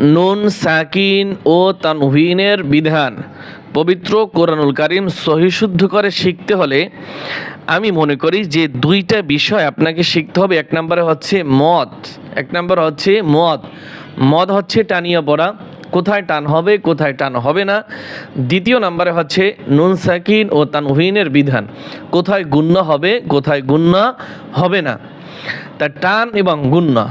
নুন, সাকিন ও তানভিনের বিধান। পবিত্র কোরআনুল কারিম সহিশুদ্ধ করে শিখতে হলে আমি মনে করি যে দুইটা বিষয় আপনাকে শিখতে হবে। এক নম্বরে হচ্ছে মদ, এক নম্বর হচ্ছে মদ। মদ হচ্ছে টানিয়ে পড়া, কোথায় টান হবে, কোথায় টান হবে না। দ্বিতীয় নম্বরে হচ্ছে নুন, সাকিন ও তানভিনের বিধান, কোথায় গুণ্য হবে, কোথায় গুণ্য হবে না। তা টান এবং গুণ্য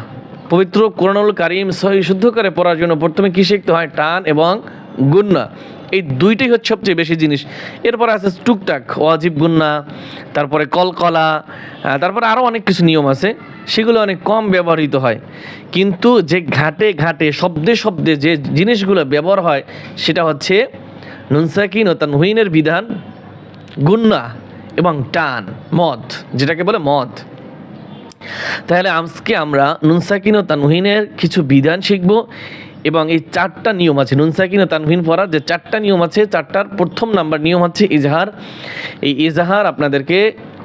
পবিত্র কোরআনুল কারিম সহি শুদ্ধ করে পড়ার জন্য প্রথমে কী শিখতে হয়? টান এবং গুন্না। এই দুইটাই হচ্ছে সবচেয়ে বেশি জিনিস। এরপর আছে টুকটাক, ওয়াজিব গুন্না, তারপরে কলকলা তারপরে আরও অনেক কিছু নিয়ম আছে। সেগুলো অনেক কম ব্যবহৃত হয়। কিন্তু যে ঘাটে ঘাটে, শব্দে শব্দে যে জিনিসগুলো ব্যবহার হয়, সেটা হচ্ছে নুনসাকিন ও তানহুইনের বিধান গুন্না এবং টান, মদ, যেটাকে বলে মদ। তাহলে আজকে আমরা নুনসাকিন ও তানহিনের কিছু বিধান শিখব এবং এই চারটা নিয়ম আছে। নুনসাকিন ও তানহিন পড়ার যে চারটা নিয়ম আছে, চারটার প্রথম নাম্বার নিয়ম হচ্ছে ইজহার। এই ইজহার আপনাদেরকে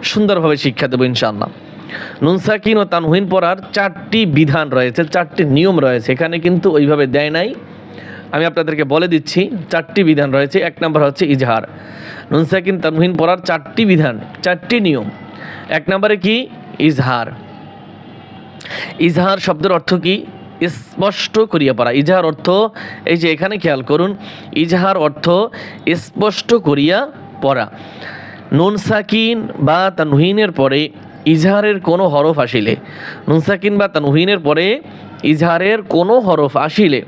সুন্দরভাবে শিক্ষা দেবো ইনশাআল্লাহ। নুনসাকিন ও তানহিন পড়ার চারটি বিধান রয়েছে, চারটি নিয়ম রয়েছে। এখানে কিন্তু ওইভাবে দেয় নাই। আমি আপনাদেরকে বলে দিচ্ছি, চারটি বিধান রয়েছে। এক নম্বর হচ্ছে ইজহার। নুনসাকিন তানহিন পড়ার চারটি বিধান, চারটি নিয়ম। এক নম্বরে কি? ইজহার। ইজহার শব্দের অর্থ কি? স্পষ্ট করিয়া পড়া। ইজহার অর্থ, এই যে এখানে খেয়াল করুন, ইজহার অর্থ স্পষ্ট করিয়া পড়া। নুন সাকিন বা তানহিনের পরে ইজহারের কোনো হরফ আসিলে। নুন সাকিন বা তানহিনের পরে ইজহারের কোনো হরফ আসিলে।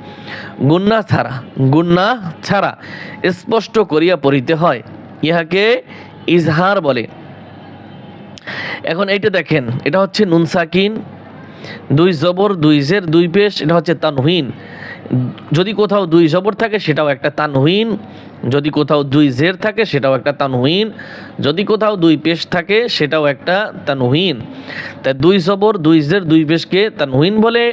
গুন্না ছাড়া গুন্না ছাড়া স্পষ্ট করিয়া পড়িতে হয়। ইহাকে ইজহার বলে। এখন এইটা দেখেন, এটা হচ্ছে নুন সাকিন দুই জবর, দুই জের, দুই পেশ, এটা হচ্ছে তানহুইন যদি কোথাও দুই জবর থাকে, সেটাও একটা তানহুইন যদি কোথাও দুই জের থাকে, সেটাও একটা তানহুইন যদি কোথাও দুই পেশ থাকে, সেটাও একটা তানহুইন তাই দুই জবর, দুই জের, দুই পেশকে তানহুইন বলে,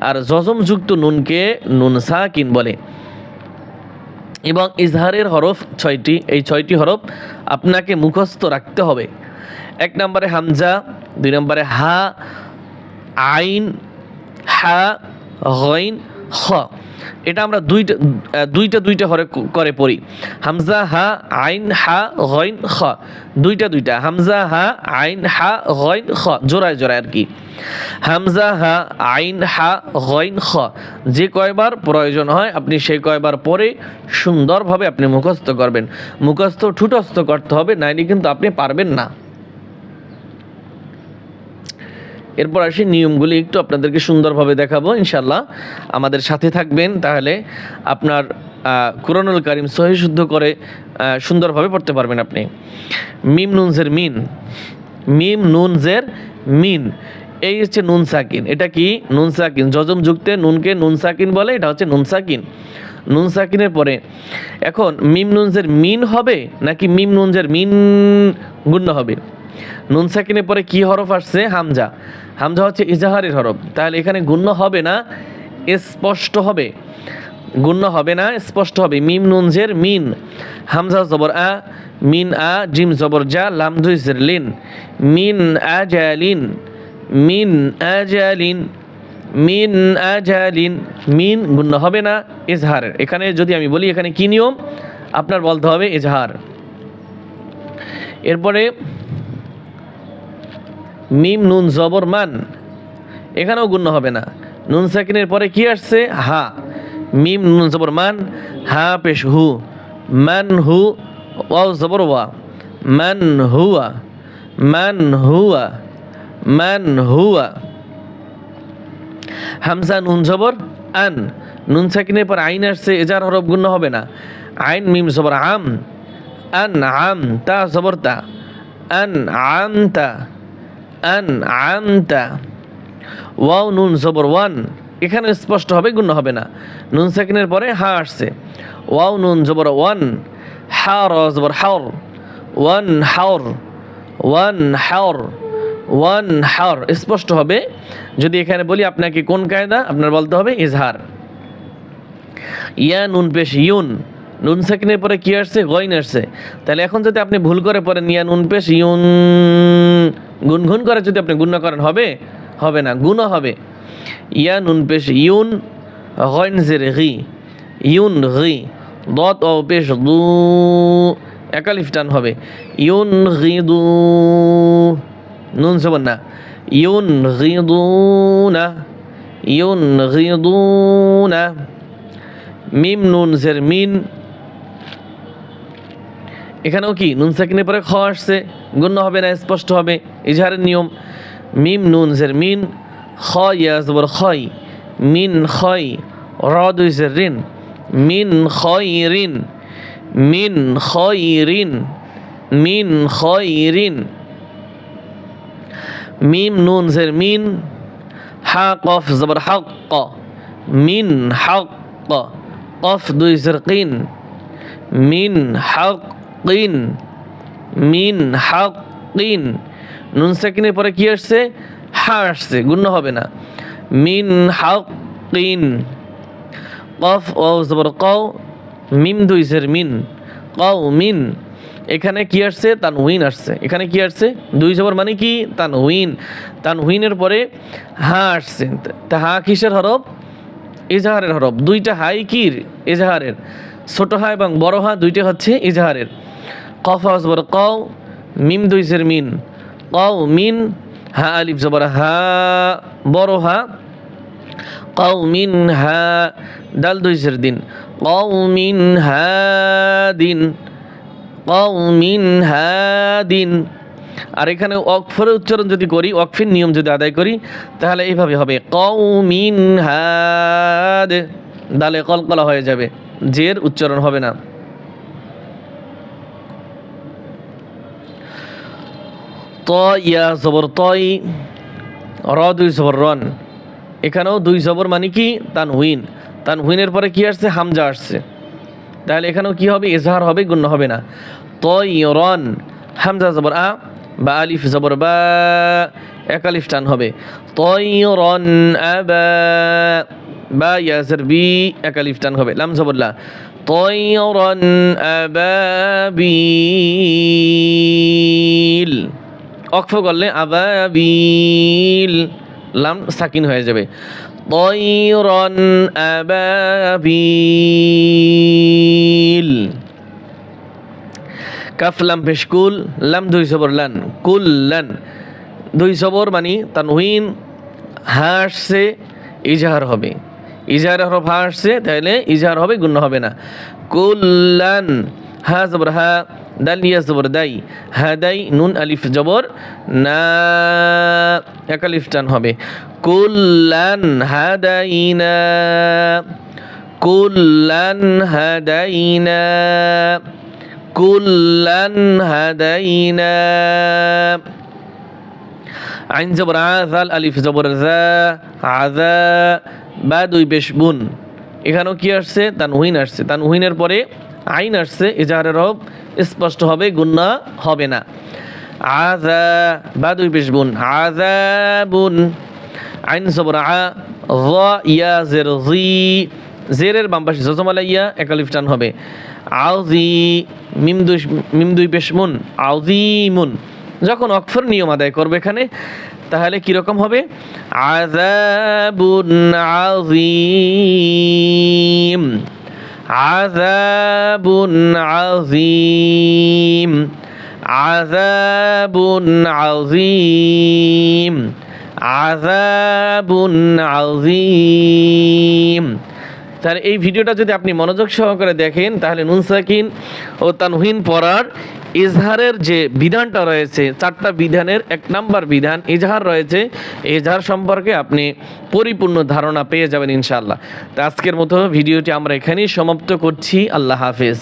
আর জজমযুক্ত নুনকে নুন সাকিন বলে। এবং ইজহারের হরফ ছয়টি, এই ছয়টি হরফ আপনাকে মুখস্থ রাখতে হবে। এক নম্বরে হামজা, দুই নম্বরে হা আইন, হা, গইন খ এটা আমরা দুইটা দুইটা দুইটা হরে করে পড়ি। হামজা, হা, আইন, হা, গইন, খ। দুইটা দুইটা। হামজা, হা, আইন, হা, গইন, খ। জোড়ায় জোড়ায় আর কি। হামজা, হা, আইন, হা, গইন, খ। যে কয়বার প্রয়োজন হয়, আপনি সেই কয়বার পরে সুন্দরভাবে আপনি মুখস্থ করবেন। মুখস্থ ঠুটস্থ করতে হবে, নাইলে কিন্তু আপনি পারবেন না। এরপর আসি নিয়মগুলি একটু আপনাদেরকে সুন্দরভাবে দেখাবো ইনশাল্লাহ আমাদের সাথে থাকবেন তাহলে আপনার কুরআনুল কারিম সহি শুদ্ধ করে সুন্দরভাবে পড়তে পারবেন আপনি। মিম নুনজের মিন। মিম নুনজের মিন। এই হচ্ছে নুন সাকিন। এটা কি? নুন সাকিন। যজম যুক্তে নুনকে নুন সাকিন বলে, এটা হচ্ছে নুন সাকিন। নুন সাকিনের পরে, এখন মিম নুনজের মিন হবে নাকি মিম নুনজের মিন গুণ্য হবে? নুন সাকিনের পরে কি হরফ আসছে? হামজা। হামজা হচ্ছে ইজাহারের হরফ। তাহলে এখানে গুণ্য হবে না, স্পষ্ট হবে। গুণ্য হবে না, স্পষ্ট হবে। মিম নুনজের মিন। হামজা জবর আ, মিন আ, জিম জবর জা, লাম দুই জের লিন। মিন আ জালিন মিন আ জালিন মিন আজালিন মিন গুণ্য হবে না, ইজহারের। এখানে যদি আমি বলি এখানে কি নিয়ম? আপনার বলতে হবে ইজহার। এরপরে মিম নুন জবর মান। এখানেও গুণ্য হবে না। নুন সাকিনের পরে কি আসছে? হা। মিম নুন জবর মান, হা পেশ হু। মান হু, ওয়াও জবর ওয়া। মান হুয়া। মান হুয়া। মান হুয়া। হামজা নুন জবর, আন। নুন সাকিনের পর আইন আসছে এজার হরফ গুণ্য হবে না। আইন মিম জবর আম। আন আম তা জবর তা। আন আম তা। আন আম তা ওয়াও, নুন, জবর, ওয়ান। এখানে স্পষ্ট হবে গুণ্য হবে না। নুন সাকিনের পরে হা আসছে। ওয়াও, নুন, জবর, ওয়ান। হা, র, জবর, হাওর। ওয়ান হাওর। ওয়ান হাওর। ওয়ান, হাওর। স্পষ্ট হবে। যদি এখানে বলি আপনাকে কোন কায়দা, আপনার বলতে হবে ইজহার। ইয়া, নুন, পেশ, ইউন। নুন সেকেন্ডের পরে কি আসছে? গইন আসছে। তাহলে এখন যদি আপনি ভুল করে পড়েন, ইয়া, নুন, পেশ, ইউন। গুনগুন করে যদি আপনি গুণ করেন, হবে? হবে না গুণ হবে। ইয়া নুন পেশ, ইউন গইন জের গি, ইউন গি, দত ও পেশ দু একালিফ টান হবে। ইউন গি দু, নুন সবর না, ইউন গি দু না, ইউন গি দু না, মিম নুন জের মিন এখানেও কি নুন সাকিনের পরে খ আসছে? গণ্য হবে না, স্পষ্ট হবে। ইজহারের নিয়ম, মিম নুন, জের মিন, খ ইয়া জবর খয় মিন খয় র দুই জের রিন মিন খয় রিন মিন খয় রিন মিন খয় রিন মিম নুন, জের মিন, হা, কফ জবর হক মিন হক কফ দুই জের কিন, মিন হাকিন মিন হাকিন নুন সাকিনের পরে কি আসছে? হা আসছে, গুণ্য হবে না। মিন হাকিন কফ ও জবর, কও। মিম দুইসের মিন। কও, মিন। এখানে কি আসছে? তানউইন আসছে। এখানে কি আসছে? দুই জবর মানে কি? তানউইন। তানউইনের পরে হা আসছে। তা হা কিসের হরফ? ইজাহারের হরফ। দুইটা হাই কির? ইজাহারের ছোট হা এবং বড় হা দুইটা হচ্ছে ইজাহারের। কফ আসবর কও, মিম দুইসের মিন। কও, মিন, হা আলিফ জবর, হা, বড় হা। কও, মিন, হা, ডাল দুইসের দিন। কও, মিন, হা, দিন। কও, মিন, হা, দিন। আর এখানে অক্ষরের উচ্চারণ যদি করি অক্ষের নিয়ম যদি আদায় করি, তাহলে এইভাবে হবে। কৌমিন হাদ দালে কলকলা হয়ে যাবে। জের উচ্চারণ হবে না। ত, ইয়া, জবর, তই, র, দুই জবর, রন। এখানেও দুই জবর মানে কি? তানহুইন। তানহুইনের পরে কি আসছে? হামজা আসছে। তাহলে এখানেও কি হবে? এজাহার হবে গুণ্য হবে না। তই, রন, হামজা, জবর, আ, বা আলিফ, জবর, বা, এক আলিফ টান হবে। তৈরন আবা বা ইয়াজের বি এক আলিফ টান হবে, লাম জবরলা তৈরন আবাবিল। অক্ষ করলে আবাবিল, লাম সাকিন হয়ে যাবে। তৈরন আবাবিল। কাফ, লাম পেশ কুল, লাম দুই সবর, লান, কুল, লান। দুই সবর মানে তানহুইন হাসছে ইজাহার হবে। ইজাহার হরফ হাসছে তাহলে ইজাহার হবে, গুণ হবে না। কুল্লান হা জবর হা, দাল ইয়া জবর দাই, হা দাই, নুন, আলিফ, জবর, না, এক আলিফ টান হবে। কুল্লান হাদাইনা কুল্লান হাদাইনা কুল্লান হাদাইনা আইন জবর আজাল আলিফ, জবর জা আজা বা দুই বেশ বুন। এখানেও কি আসছে? তানহুইন আসছে। তানহুইনের পরে আইন আসছে এজাহারের হব স্পষ্ট হবে গুন্না হবে না। আজা বা দুই বেশ বুন। আজা বুন। আইন জবর আ র ইয়া, জের, জি। জেরের বামপাশে জজমালা ইয়া একালিফ টান হবে। আউজি মিম দুই মিম দুই পেশ মুন আউজিমুন যখন অক্ষর নিয়ম আদায় করবে এখানে, তাহলে কীরকম হবে? আযাবুন আযীম। আযাবুন আযীম। আযাবুন আযীম। আযাবুন আযীম। তাহলে এই ভিডিওটা যদি আপনি মনোযোগ সহকারে দেখেন, তাহলে নুনসাকিন ও তানহিন পড়ার ইজহারের যে বিধানটা রয়েছে, চারটা বিধানের এক নাম্বার বিধান ইজহার রয়েছে। ইজহার সম্পর্কে আপনি পরিপূর্ণ ধারণা পেয়ে যাবেন ইনশাআল্লাহ। তো আজকের মতো ভিডিওটি আমরা এখানেই সমাপ্ত করছি। আল্লাহ হাফেজ।